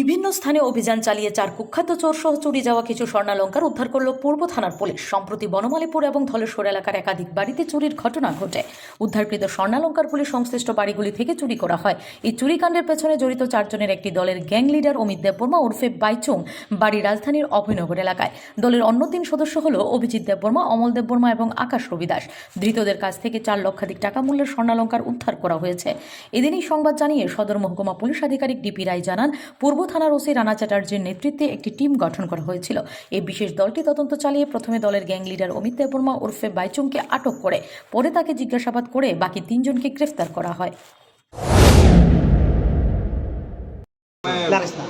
বিভিন্ন স্থানে অভিযান চালিয়ে চার কুখ্যাত চোর সহ চুরি যাওয়া কিছু স্বর্ণালঙ্কার উদ্ধার করল পূর্ব থানার পুলিশ। সম্প্রতি বনমালীপুর এবং ধলেশ্বর এলাকার একাধিক বাড়িতে চুরির ঘটনা ঘটে। উদ্ধারকৃত স্বর্ণালঙ্কার পুলিশ সংশ্লিষ্ট বাড়িগুলি থেকে চুরি করা হয়। এই চুরিকাণ্ডের পেছনে জড়িত চারজনের একটি দলের গ্যাং লিডার অমিত দেববর্মা ওরফে বাইচুং বাড়ি রাজধানীর অভয়নগর এলাকায়। দলের অন্য তিন সদস্য হল অভিজিৎ দেববর্মা, অমল দেববর্মা এবং আকাশ রবিদাস। ধৃতদের কাছ থেকে চার লক্ষাধিক টাকা মূল্যের স্বর্ণালঙ্কার উদ্ধার করা হয়েছে। এদিনই সংবাদ জানিয়ে সদর মহকুমা পুলিশ আধিকারিক ডিপি রায় জানান, পূর্ব থানার ওসি রানা চ্যাটার্জির নেতৃত্বে একটি টিম গঠন করা হয়েছিল। এই বিশেষ দলটি তদন্ত চালিয়ে প্রথমে দলের গ্যাং লিডার অমিত দেববর্মা ওরফে বাইচুংকে আটক করে, পরে তাকে জিজ্ঞাসাবাদ করে বাকি তিনজনকে গ্রেফতার করা হয়।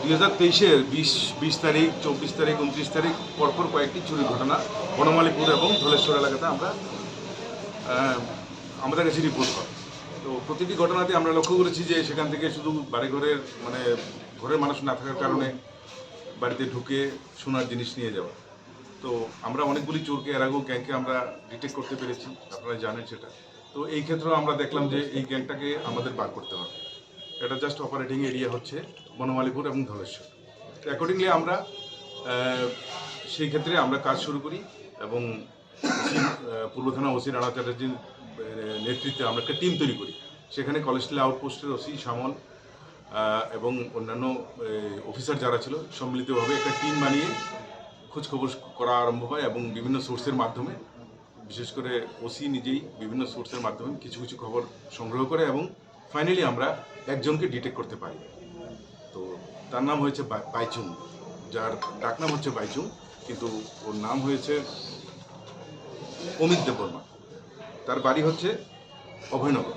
দুই হাজার তেইশের বিশ বিশ তারিখ, চব্বিশ তারিখ, উনত্রিশ তারিখ পরপর কয়েকটি চুরি ঘটনা বনমালীপুর এবং ধলেশ্বর এলাকাতে আমরা আমাদের কাছে রিপোর্ট হয় তো প্রতিটি ঘটনাতে আমরা লক্ষ্য করেছি যে সেখান থেকে শুধু বাড়িঘরের মানে ঘরের মানুষ না থাকার কারণে বাড়িতে ঢুকে সোনার জিনিস নিয়ে যাওয়া। তো আমরা অনেকগুলি চোরকে এর আগেও গ্যাংকে আমরা ডিটেক্ট করতে পেরেছি আপনারা জানেন সেটা। তো এই ক্ষেত্রেও আমরা দেখলাম যে এই গ্যাংটাকে আমাদের বার করতে হবে। এটা জাস্ট অপারেটিং এরিয়া হচ্ছে বনমালীপুর এবং ধলেশ্বর। অ্যাকর্ডিংলি আমরা সেই ক্ষেত্রে আমরা কাজ শুরু করি এবং পূর্ব থানা ওসি রানা চ্যাটার্জির নেতৃত্বে আমরা একটা টিম তৈরি করি। সেখানে কলেজ কলেজটিলা আউটপোস্টের ওসি আহ, এবং অন্যান্য অফিসার যারা ছিল, সম্মিলিতভাবে একটা টিম বানিয়ে খোঁজখবর করা আরম্ভ হয় এবং বিভিন্ন সোর্সের মাধ্যমে, বিশেষ করে ওসি নিজেই বিভিন্ন সোর্সের মাধ্যমে কিছু কিছু খবর সংগ্রহ করে এবং ফাইনালি আমরা একজনকে ডিটেক্ট করতে পারি। তো তার নাম হয়েছে বাইচুং। যার ডাক নাম হচ্ছে বাইচুং, কিন্তু ওর নাম হয়েছে অমিত দেববর্মা। তার বাড়ি হচ্ছে অভয়নগর।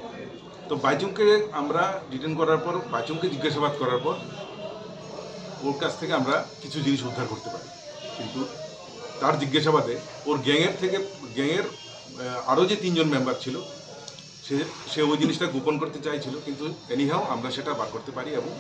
তো বাইচুংকে আমরা ডিটেন করার পর, বাইচুংকে জিজ্ঞাসাবাদ করার পর, ওর কাছ থেকে আমরা কিছু জিনিস উদ্ধার করতে পারি। কিন্তু তার জিজ্ঞাসাবাদে ওর গ্যাংয়ের থেকে, গ্যাংয়ের আরও যে তিনজন মেম্বার ছিল, সে সে ওই জিনিসটা গোপন করতে চাইছিল, কিন্তু এনিহাও আমরা সেটা বার করতে পারি এবং